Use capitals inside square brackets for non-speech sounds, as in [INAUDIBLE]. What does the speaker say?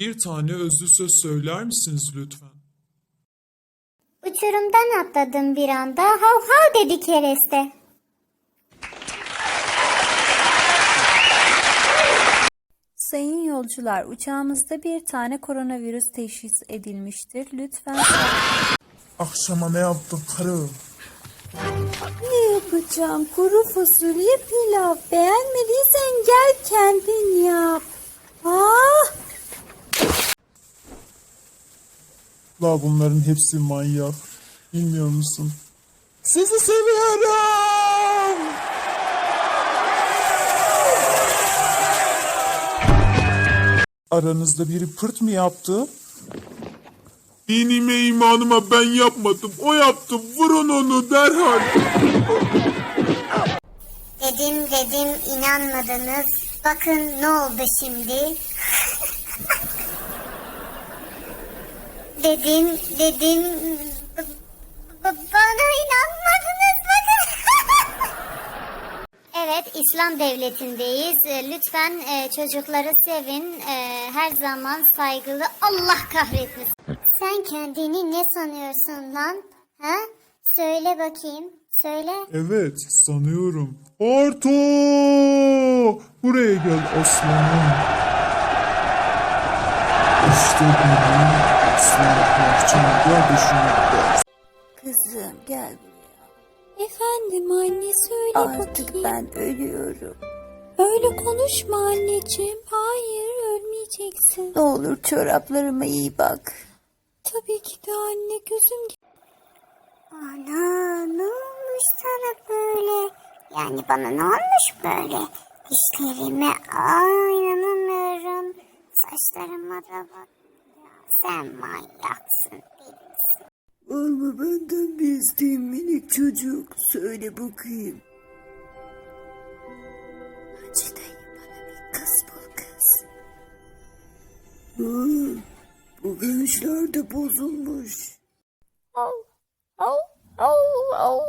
Bir tane özlü söz söyler misiniz lütfen? Uçurumdan atladım bir anda. Hav hav dedi kereste. Sayın yolcular, uçağımızda bir tane koronavirüs teşhis edilmiştir. Lütfen Akşama ne yaptın karı? Ne yapacağım? Kuru fasulye pilav. Beğenmediysen gel kendin La bunların hepsi manyak. Bilmiyor musun? Sizi seviyorum. Aranızda biri pırt mı yaptı? Dinime imanıma ben yapmadım. O yaptı. Vurun onu derhal. Dedim dedim inanmadınız. Bakın ne oldu şimdi. Dedim dedim bana inanmadınız bakın. [LAUGHS] evet İslam devletindeyiz. E, Lütfen e, çocukları sevin. E, Her zaman saygılı. Allah kahretmesin. Sen kendini ne sanıyorsun lan? Ha? Söyle bakayım. Söyle. Evet sanıyorum. Arto! Buraya gel aslanım. İşte benim Kızım gel buraya. Efendim anne söyle Artık bakayım. ben ölüyorum. Öyle konuşma anneciğim. Hayır ölmeyeceksin. Ne olur çoraplarıma iyi bak. Tabii ki de anne gözüm Ana ne olmuş sana böyle? Yani bana ne olmuş böyle? Dişlerime aa inanamıyorum. Saçlarıma da bak. Sen manyaksın delisin. Mı benden bir isteğin minik çocuk? Söyle bakayım. Hacı dayı bana bir kız bul kız. Hı, bu gençler de bozulmuş. Au, au, au, au.